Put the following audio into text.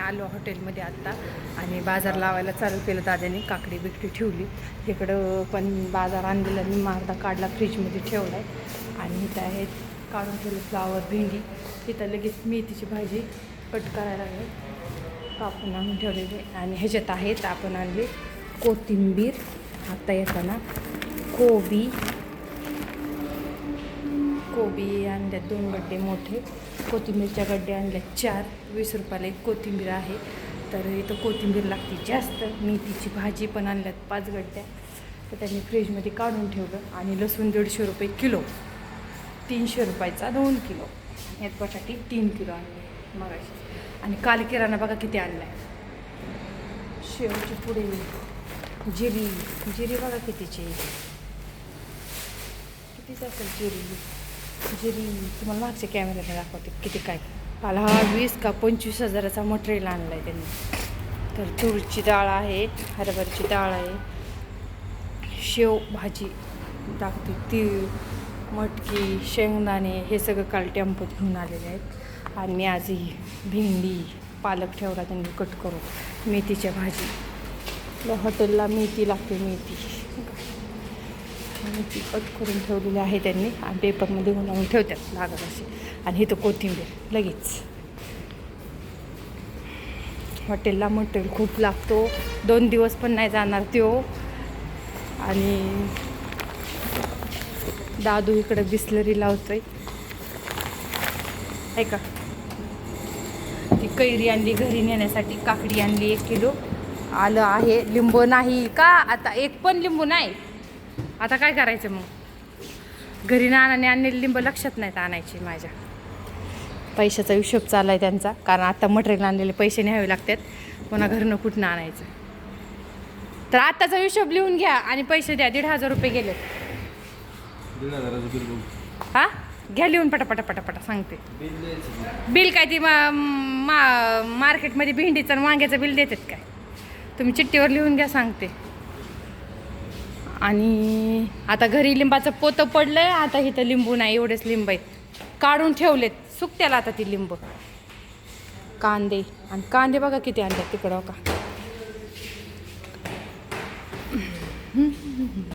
आलो हॉटेलमध्ये आत्ता आणि बाजार लावायला चालू केलं दादाने काकडी बिकडी ठेवली. तिकडं पण बाजार आणलेला मी मारदा काढला फ्रीजमध्ये ठेवला आहे. आणि इथं आहेत काढून ठेवलं फ्लावर भेंडी. तिथं लगेच मेथीची भाजी कट करायला लागेल. कापून आणून ठेवलेली. आणि ह्याच्यात आहेत आपण आणले कोथिंबीर. आता येताना कोबी कोबी आणल्यात दोन गड्डे मोठे. कोथिंबीरच्या गड्डे आणल्या चार. वीस रुपयाला एक कोथिंबीर आहे. तर इथं कोथिंबीर लागते जास्त. मेथीची भाजी पण आणल्यात पाच गड्ड्या. तर त्यांनी फ्रीजमध्ये काढून ठेवलं आणि लसूण दीडशे रुपये किलो. तीनशे रुपयाचा दोन किलो. यात बटाटी तीन किलो आणले मग आणि काल किराणा बघा किती आणला आहे शेवची पुढे जिरी. जिरी बघा कितीची. कितीच असेल जिरी? जिरी तुम्हाला मागच्या कॅमेऱ्याने दाखवते किती काय. मला हा वीस का पंचवीस हजाराचा मटेरियल आणला आहे त्यांनी. तर तुरीची डाळ आहे हरभऱ्याची डाळ आहे. शेव भाजी टाकते तीळ मटकी शेंगदाणे हे सगळं काल टेम्पोत घेऊन आलेले आहेत. आणि आज ही भेंडी पालक ठेवला त्यांनी कट करून मेथीच्या भाजी. हॉटेलला मेथी लागते मेथी. मेथी कट करून ठेवलेली आहे त्यांनी. आणि पेपरमध्ये गुंडाळून ठेवतात लागत असे. आणि इथं कोथिंबीर लगेच. हॉटेलला मटेरियल खूप लागतो. दोन दिवस पण नाही जाणार त्यो. आणि दादू इकडं बिस्लरी लावतोय. ऐका. ती कैरी आणली घरी नेण्यासाठी काकडी आणली एक किलो. आलं आहे. लिंबू नाही का? आता एक पण लिंबू नाही. आता काय करायचं मग? घरी नानाने आणलेले लिंब लक्षात नाहीत आणायची माझ्या. पैशाचा हिशोब चालला आहे त्यांचा कारण आता मटेरियल आणलेले पैसे न्यावे लागतात. पुन्हा घरनं कुठनं आणायचं? तर आत्ताचा हिशोब लिहून घ्या आणि पैसे द्या दीड हजार रुपये गेले हा? घ्या लिहून पटापटा पटापटा सांगते. बिल काय ती मा मा- मार्केटमध्ये भेंडीचं आणि वांग्याचं बिल देतात काय? तुम्ही चिठ्ठीवर लिहून घ्या सांगते. आणि आता घरी लिंबाचं पोतं पडलं आहे आता इथं लिंबू नाही एवढेच लिंब आहेत. काढून ठेवलेत सुकत्याला आता ती लिंब. कांदे आणि कांदे बघा किती आणतात तिकडं हो का?